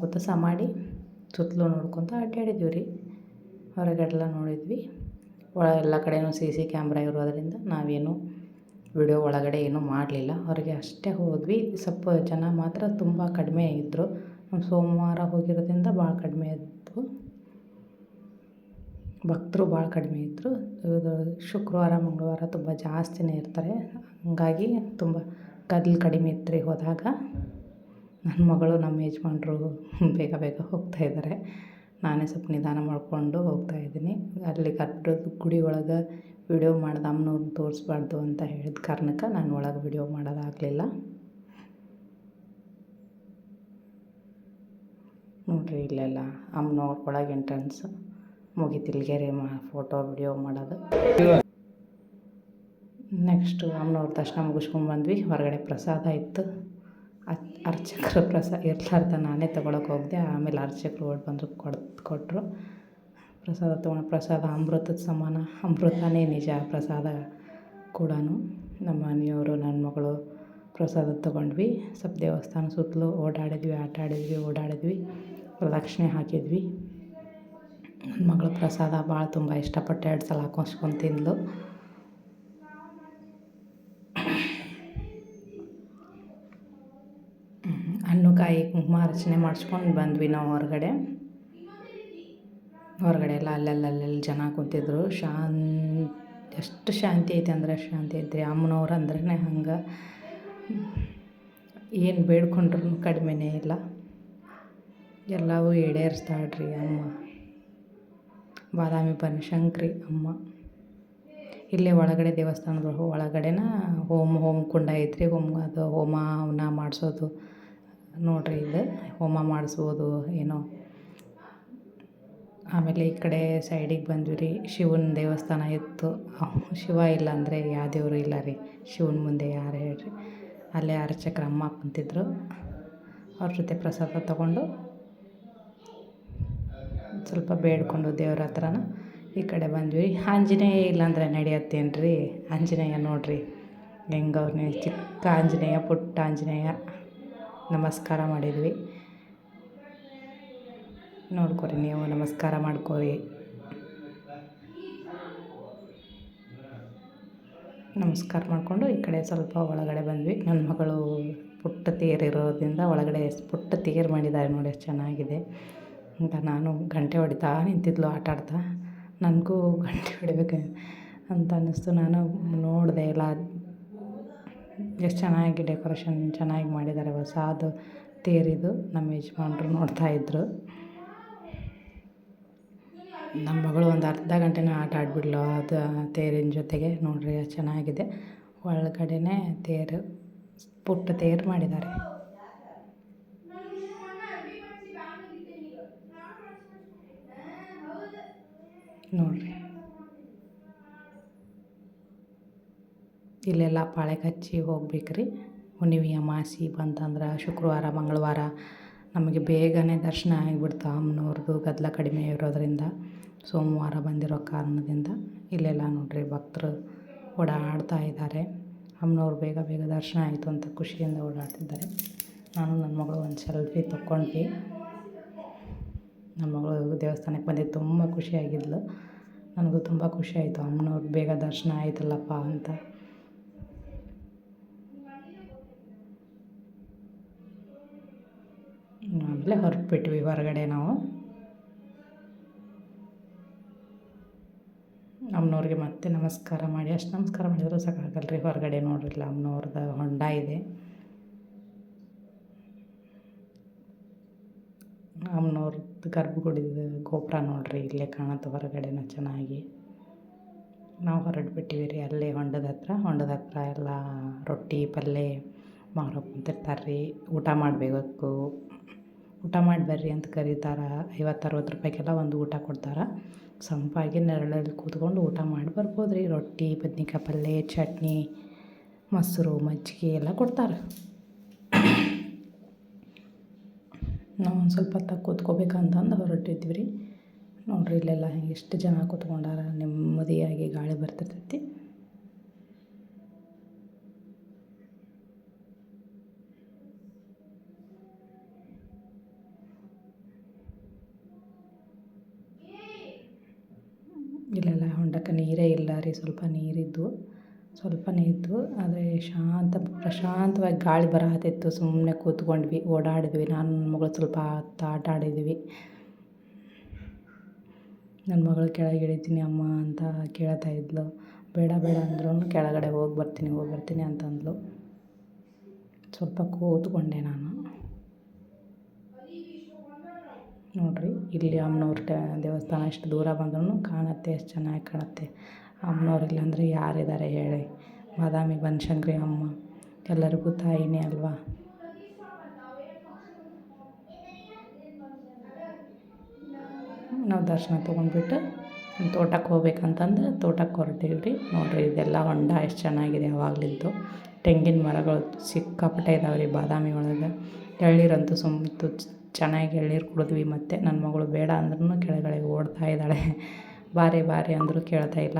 ನೋಡ್ಕೊತ ಮಾಡಿ ಸುತ್ತಲೂ ನೋಡ್ಕೊತ ಅಡ್ಡಾಡಿದ್ವಿ ರೀ. ಹೊರಗಡೆಲ್ಲ ನೋಡಿದ್ವಿ. ಒಳ ಎಲ್ಲ ಕಡೆಯೂ ಸಿ ಸಿ ಕ್ಯಾಮ್ರಾ ಇರೋದರಿಂದ ನಾವೇನು ವಿಡಿಯೋ ಒಳಗಡೆ ಏನೂ ಮಾಡಲಿಲ್ಲ. ಹೊರಗೆ ಅಷ್ಟೇ ಹೋದ್ವಿ. ಸ್ವಲ್ಪ ಜನ ಮಾತ್ರ ತುಂಬ ಕಡಿಮೆ ಇದ್ದರು ಸೋಮವಾರ ಹೋಗಿರೋದ್ರಿಂದ ಭಾಳ ಕಡಿಮೆ ಇತ್ತು. ಭಕ್ತರು ಭಾಳ ಕಡಿಮೆ ಇದ್ದರು ಇದು ಶುಕ್ರವಾರ, ಮಂಗಳವಾರ ತುಂಬ ಜಾಸ್ತಿನೇ ಇರ್ತಾರೆ. ಹಾಗಾಗಿ ತುಂಬ ಗದ್ದಲ ಕಡಿಮೆ ಇತ್ತು ರೀ ಹೋದಾಗ. ನನ್ನ ಮಗಳು ನಮ್ಮ ಯಜಮಾನ್ರು ಬೇಗ ಬೇಗ ಹೋಗ್ತಾ ಇದ್ದಾರೆ. ನಾನೇ ಸ್ವಲ್ಪ ನಿಧಾನ ಮಾಡಿಕೊಂಡು ಹೋಗ್ತಾ ಇದ್ದೀನಿ. ಅಲ್ಲಿ ಕಟ್ಟಡದ ಗುಡಿ ಒಳಗೆ ವಿಡಿಯೋ ಮಾಡ್ದೆ ಅಮ್ಮನವ್ರನ್ನ ತೋರಿಸ್ಬಾರ್ದು ಅಂತ ಹೇಳಿದ ಕಾರಣಕ್ಕೆ ನಾನು ಒಳಗೆ ವಿಡಿಯೋ ಮಾಡೋದಾಗಲಿಲ್ಲ. ನೋಡಿರಿ ಇಲ್ಲೆಲ್ಲ ಅಮ್ಮನವ್ರ ಒಳಗೆ ಎಂಟ್ರೆನ್ಸ್ ಮುಗೀತು. ಇಲ್ಲಿಗೆ ಮಾ ಫೋಟೋ ವಿಡಿಯೋ ಮಾಡೋದು. ನೆಕ್ಸ್ಟು ಅಮ್ಮನವ್ರ ದರ್ಶನ ಮುಗಿಸ್ಕೊಂಡ್ಬಂದ್ವಿ ಹೊರಗಡೆ ಪ್ರಸಾದ ಇತ್ತು. ಅರ್ಚಕರು ಪ್ರಸಾದ ಇರ್ಲಾರ್ದ ನಾನೇ ತೊಗೊಳಕ್ಕೆ ಹೋಗಿದ್ದೆ ಆಮೇಲೆ ಅರ್ಚಕರು ಓಡಿ ಬಂದರು ಕೊಡ್ ಕೊಟ್ಟರು ಪ್ರಸಾದ ತೊಗೊಂಡು ಪ್ರಸಾದ ಅಮೃತದ ಸಮಾನ. ಅಮೃತನೇ ನಿಜ, ಪ್ರಸಾದ ಕೂಡ ನಮ್ಮ ಮನೆಯವರು ನನ್ನ ಮಗಳು ಪ್ರಸಾದ ತೊಗೊಂಡ್ವಿ. ಸ್ವಲ್ಪ ದೇವಸ್ಥಾನ ಸುತ್ತಲೂ ಓಡಾಡಿದ್ವಿ, ಆಟ ಆಡಿದ್ವಿ, ಓಡಾಡಿದ್ವಿ. ಪ್ರದಕ್ಷಿಣೆ ಹಾಕಿದ್ವಿ. ನನ್ನ ಮಗಳು ಪ್ರಸಾದ ಭಾಳ ತುಂಬ ಇಷ್ಟಪಟ್ಟು ಎರಡು ಸಲ ಹಾಕೊಂಡ್ಕೊಂಡು ತಿಂದಳು ಕಾಯಿ ಕುಂಕುಮ ಅರ್ಚನೆ ಮಾಡಿಸ್ಕೊಂಡು ಬಂದ್ವಿ ನಾವು ಹೊರಗಡೆ. ಹೊರಗಡೆ ಎಲ್ಲ ಅಲ್ಲೆಲ್ಲ ಅಲ್ಲೆಲ್ಲಿ ಜನ ಕೂತಿದ್ರು. ಶಾಂತಿ, ಎಷ್ಟು ಶಾಂತಿ ಐತೆ ಅಂದ್ರೆ ಶಾಂತಿ ಐತ್ರಿ. ಅಮ್ಮನವ್ರು ಅಂದ್ರೆ ಹಂಗೆ. ಏನು ಬೇಡ್ಕೊಂಡ್ರು ಕಡಿಮೆನೇ ಇಲ್ಲ. ಎಲ್ಲವೂ ಈಡೇರಿಸ್ತಾಳ್ರಿ ಅಮ್ಮ. ಬಾದಾಮಿ ಬನಶಂಕರಿ ಅಮ್ಮ. ಇಲ್ಲೇ ಒಳಗಡೆ ದೇವಸ್ಥಾನದ ಒಳಗಡೆನ ಹೋಮ ಹೋಮ ಕುಂಡ ಐತ್ರಿ. ಹೋಮ ಅದು ಹೋಮ ಅವನ್ನ ಮಾಡಿಸೋದು. ನೋಡಿರಿ ಇದು ಹೋಮ ಮಾಡಿಸ್ಬೋದು, ಏನೋ. ಆಮೇಲೆ ಈ ಕಡೆ ಸೈಡಿಗೆ ಬಂದ್ವಿ ರೀ, ಶಿವನ ದೇವಸ್ಥಾನ ಇತ್ತು. ಶಿವ ಇಲ್ಲ ಅಂದರೆ ಯಾವ ದೇವರು ಇಲ್ಲ ರೀ, ಶಿವನ ಮುಂದೆ ಯಾರು ಹೇಳ್ರಿ. ಅಲ್ಲೇ ಅರ್ಚಕರ ಅಮ್ಮ ಕುಂತಿದ್ರು. ಅವ್ರ ಜೊತೆ ಪ್ರಸಾದ ತಗೊಂಡು ಸ್ವಲ್ಪ ಬೇಡ್ಕೊಂಡು ದೇವ್ರ ಹತ್ರನ ಈ ಕಡೆ ಬಂದ್ವಿ. ಆಂಜನೇಯ ಇಲ್ಲಾಂದ್ರೆ ನಡೆಯತ್ತೇನು ರೀ ಆಂಜನೇಯ ನೋಡಿರಿ, ಹೆಂಗೆ ಚಿಕ್ಕ ಆಂಜನೇಯ, ಪುಟ್ಟ ಆಂಜನೇಯ. ನಮಸ್ಕಾರ ಮಾಡಿದ್ವಿ. ನೋಡ್ಕೊರಿ ನೀವು, ನಮಸ್ಕಾರ ಮಾಡ್ಕೊರಿ. ನಮಸ್ಕಾರ ಮಾಡಿಕೊಂಡು ಈ ಕಡೆ ಸ್ವಲ್ಪ ಒಳಗಡೆ ಬಂದ್ವಿ. ನನ್ನ ಮಗಳು ಪುಟ್ಟ ತೇರಿರೋದ್ರಿಂದ ಒಳಗಡೆ ಪುಟ್ಟ ತೇರು ಮಾಡಿದ್ದಾರೆ ನೋಡಿ ಎಷ್ಟು ಚೆನ್ನಾಗಿದೆ ಅಂತ ನಾನು ಗಂಟೆ ಹೊಡಿತಾ ನಿಂತಿದ್ಲು, ಆಟ ಆಡ್ತಾ. ನನಗೂ ಗಂಟೆ ಹೊಡಿಬೇಕು ಅಂತ ಅನ್ನಿಸ್ತು. ನಾನು ನೋಡಿದೆ ಎಲ್ಲ ಎಷ್ಟು ಚೆನ್ನಾಗಿ ಡೆಕೋರೇಷನ್ ಚೆನ್ನಾಗಿ ಮಾಡಿದ್ದಾರೆ ಹೊಸಾದು ತೇರಿದು ನಮ್ಮ ಯಜಮಾನ್ರು ನೋಡ್ತಾಯಿದ್ರು ನಮ್ಮ ಮಗಳು ಒಂದು ಅರ್ಧ ಗಂಟೆನೇ ಆಟ ಆಡಿಬಿಡ್ಲು ಅದು ತೇರಿನ ಜೊತೆಗೆ. ನೋಡ್ರಿ ಚೆನ್ನಾಗಿದೆ. ಒಳಗಡೆನೇ ತೇರು, ಪುಟ್ಟ ತೇರು ಮಾಡಿದ್ದಾರೆ. ನೋಡಿರಿ. ಇಲ್ಲೆಲ್ಲ ಪಾಳೆ ಕಚ್ಚಿ ಹೋಗ್ಬೇಕು ರೀ. ಹುಣ್ಣಿಮೆ ಅಮಾಸಿ ಬಂತಂದ್ರೆ ಶುಕ್ರವಾರ, ಮಂಗಳವಾರ ನಮಗೆ ಬೇಗನೆ ದರ್ಶನ ಆಗಿಬಿಡ್ತು ಅಮ್ಮನವ್ರದ್ದು ಗದ್ದಲ ಕಡಿಮೆ ಇರೋದರಿಂದ. ಸೋಮವಾರ ಬಂದಿರೋ ಕಾರಣದಿಂದ ಇಲ್ಲೆಲ್ಲ ನೋಡಿರಿ ಭಕ್ತರು ಓಡಾಡ್ತಾ ಇದ್ದಾರೆ. ಅಮ್ಮನವ್ರು ಬೇಗ ಬೇಗ ದರ್ಶನ ಆಯಿತು ಅಂತ ಖುಷಿಯಿಂದ ಓಡಾಡ್ತಿದ್ದಾರೆ. ನಾನು ನನ್ನ ಮಗಳು ಒಂದು ಸೆಲ್ಫಿ ತೊಗೊಂಡ್ವಿ ನನ್ನ ಮಗಳು ದೇವಸ್ಥಾನಕ್ಕೆ ಬಂದಿದ್ದು ತುಂಬ ಖುಷಿಯಾಗಿದ್ಲು. ನನಗೂ ತುಂಬ ಖುಷಿ ಆಯಿತು. ಅಮ್ಮನವ್ರು ಬೇಗ ದರ್ಶನ ಆಯಿತಲ್ಲಪ್ಪ ಅಂತ. ಆಮೇಲೆ ಹೊರಟ್ಬಿಟ್ವಿ ಹೊರಗಡೆ ನಾವು. ಅಮ್ಮನವ್ರಿಗೆ ಮತ್ತೆ ನಮಸ್ಕಾರ ಮಾಡಿ, ಅಷ್ಟು ನಮಸ್ಕಾರ ಮಾಡಿದ್ರು ಸಾಕಾಗಲ್ಲ ರೀ ಹೊರಗಡೆ ನೋಡಿರಲಿಲ್ಲ ಅಮ್ಮನವ್ರದ್ದು ಹೊಂಡ ಇದೆ. ಅಮ್ಮನವ್ರದ್ದು ಗರ್ಭಗುಡಿದ ಗೋಪುರ ನೋಡ್ರಿ, ಇಲ್ಲೇ ಕಾಣುತ್ತೆ ಹೊರಗಡೆನ ಚೆನ್ನಾಗಿ. ನಾವು ಹೊರಟ್ಬಿಟ್ಟಿವಿ ರೀ, ಅಲ್ಲೇ ಹೊಂಡದ ಹತ್ರ ಹೊಂಡದ ಹತ್ರ ಎಲ್ಲ ರೊಟ್ಟಿ ಪಲ್ಯ ಮಾರೋ ಕುಂತಿರ್ತಾರೆ ರೀ ಊಟ ಮಾಡಬೇಕು. ಊಟ ಮಾಡಿ ಬರ್ರಿ ಅಂತ ಕರೀತಾರೆ. ಐವತ್ತು ಅರವತ್ತು ರೂಪಾಯಿಗೆಲ್ಲ ಒಂದು ಊಟ ಕೊಡ್ತಾರೆ. ಸಂಪಾಗಿ ನೆರಳಲ್ಲಿ ಕೂತ್ಕೊಂಡು ಊಟ ಮಾಡಿ ಬರ್ಬೋದು ರೀ ರೊಟ್ಟಿ, ಬದ್ನಿಕಾಯಿ ಪಲ್ಯ ಚಟ್ನಿ, ಮೊಸರು, ಮಜ್ಜಿಗೆ ಎಲ್ಲ ಕೊಡ್ತಾರೆ. ನಾವು ಒಂದು ಸ್ವಲ್ಪ ಹೊತ್ತಾಗ ಕೂತ್ಕೋಬೇಕಂತಂದು ಹೊರಟಿದ್ವಿ ರೀ. ನೋಡಿರಿ ಇಲ್ಲೆಲ್ಲ ಎಷ್ಟು ಜನ ಕೂತ್ಕೊಂಡಾರ. ನೆಮ್ಮದಿಯಾಗಿ ಗಾಳಿ ಬರ್ತಿರ್ತೈತಿ. ಇಲ್ಲೆಲ್ಲ ಹೊಂಡಕ್ಕೆ ನೀರೇ ಇಲ್ಲ ರೀ, ಸ್ವಲ್ಪ ನೀರಿದ್ದು. ಸ್ವಲ್ಪನೇ ಇತ್ತು ಆದರೆ ಶಾಂತ, ಪ್ರಶಾಂತವಾಗಿ ಗಾಳಿ ಬರಹತ್ತಿತ್ತು. ಸುಮ್ಮನೆ ಕೂತ್ಕೊಂಡ್ವಿ, ಓಡಾಡಿದ್ವಿ. ನಾನು ನನ್ನ ಮಗಳು ಸ್ವಲ್ಪ ಆಟ ಆಡಿದ್ವಿ. ನನ್ನ ಮಗಳು ಕೆಳಗೆ ಇಳಿತೀನಿ ಅಮ್ಮ ಅಂತ ಕೇಳ್ತಾ ಇದ್ಲು. ಬೇಡ ಬೇಡ ಅಂದ್ರೂ ಕೆಳಗಡೆ ಹೋಗಿ ಬರ್ತೀನಿ ಹೋಗಿ ಬರ್ತೀನಿ ಅಂತಂದ್ಲು. ಸ್ವಲ್ಪ ಕೂತ್ಕೊಂಡೆ ನಾನು. ನೋಡಿರಿ, ಇಲ್ಲಿ ಅಮ್ಮನವ್ರ ದೇವಸ್ಥಾನ ಎಷ್ಟು ದೂರ ಬಂದ್ರೂ ಕಾಣುತ್ತೆ, ಎಷ್ಟು ಚೆನ್ನಾಗಿ ಕಾಣುತ್ತೆ. ಅಮ್ಮನವ್ರು ಇಲ್ಲಾಂದರೆ ಯಾರಿದ್ದಾರೆ ಹೇಳಿ. ಬಾದಾಮಿ ಬನಶಂಕರಿ ಅಮ್ಮ, ಎಲ್ಲರಿಗೂ ತಾಯಿನೇ ಅಲ್ವಾ? ನಾವು ದರ್ಶನ ತೊಗೊಂಡ್ಬಿಟ್ಟು ತೋಟಕ್ಕೆ ಹೋಗ್ಬೇಕಂತಂದು ತೋಟಕ್ಕೆ ಹೊರಟೀವಿ ರೀ ನೋಡಿರಿ, ಇದೆಲ್ಲ ಹೊಂಡ ಎಷ್ಟು ಚೆನ್ನಾಗಿದೆ ಅವಾಗಲಿದ್ದು ತೆಂಗಿನ ಮರಗಳು ಸಿಕ್ಕಾಪಟ್ಟೆ ಇದಾವೆ ರೀ ಬಾದಾಮಿ ಒಳಗೆ. ಎಳ್ನೀರಂತೂ ಸುಮ್ತು ಚೆನ್ನಾಗಿ ಎಳ್ನೀರು ಕುಡಿದ್ವಿ ಮತ್ತು ನನ್ನ ಮಗಳು ಬೇಡ ಅಂದ್ರೂ ಕೆಳಗಡೆ ಓಡ್ತಾ ಇದ್ದಾಳೆ. ಬಾರೆ ಬಾರೆ ಅಂದರೂ ಕೇಳ್ತಾ ಇಲ್ಲ.